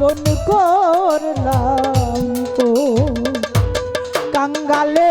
আপন করলাম তো। কাঙ্গালে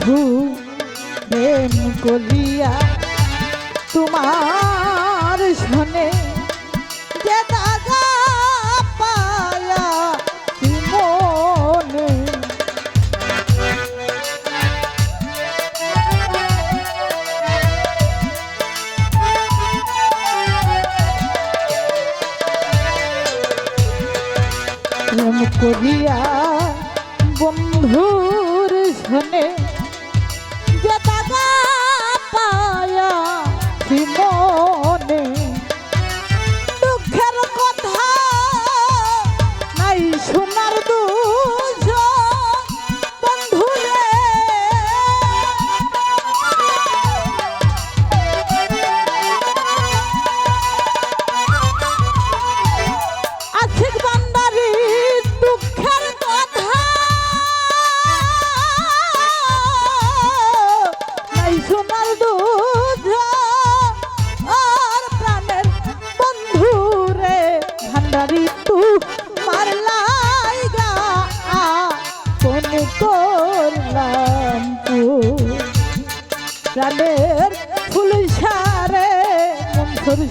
বন্ধু প্রেম করিয়া তোমার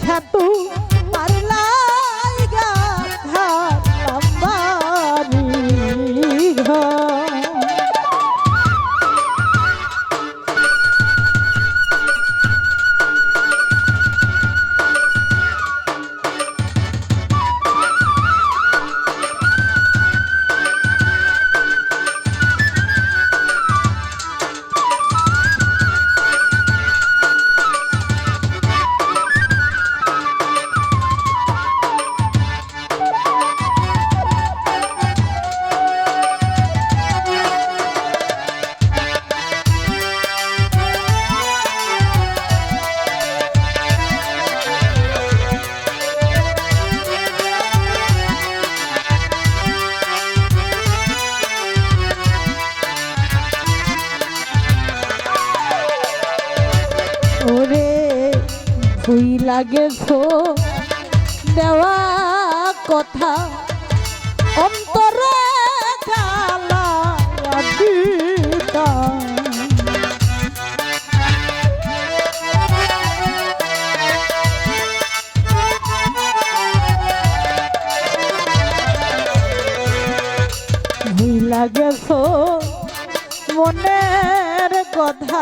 happy. লাগে দেওয়া কথা। অন্তরে লাগে মনের কথা।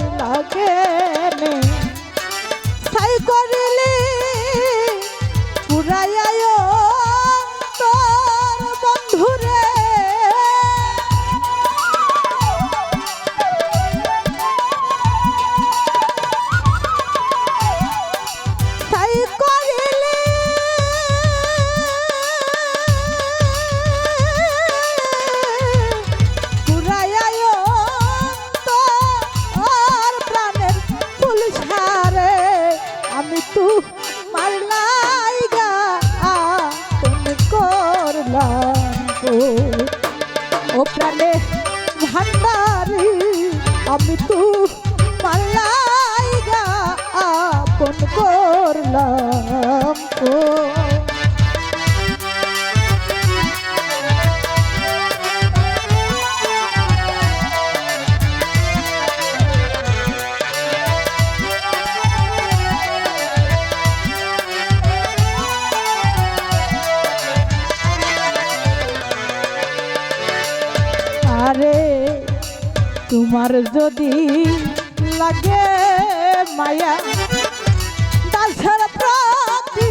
Raya আমার যদি লাগে মায়া দাসের প্রতি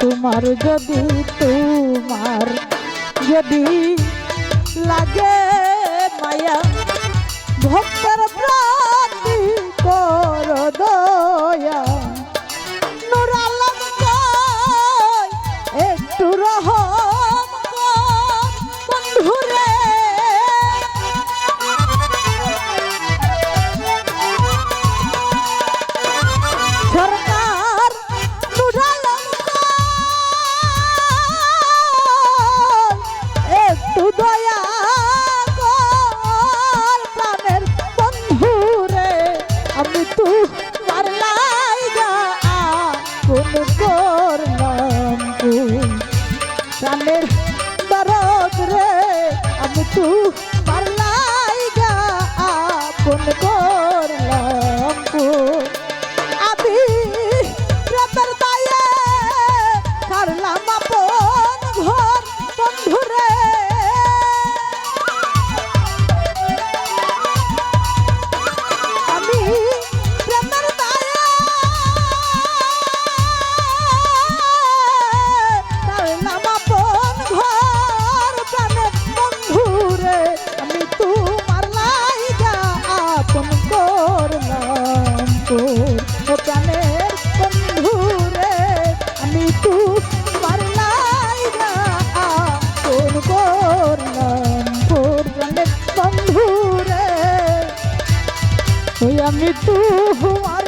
তোমার যদি তোমার যদি লাগে আমি তোমার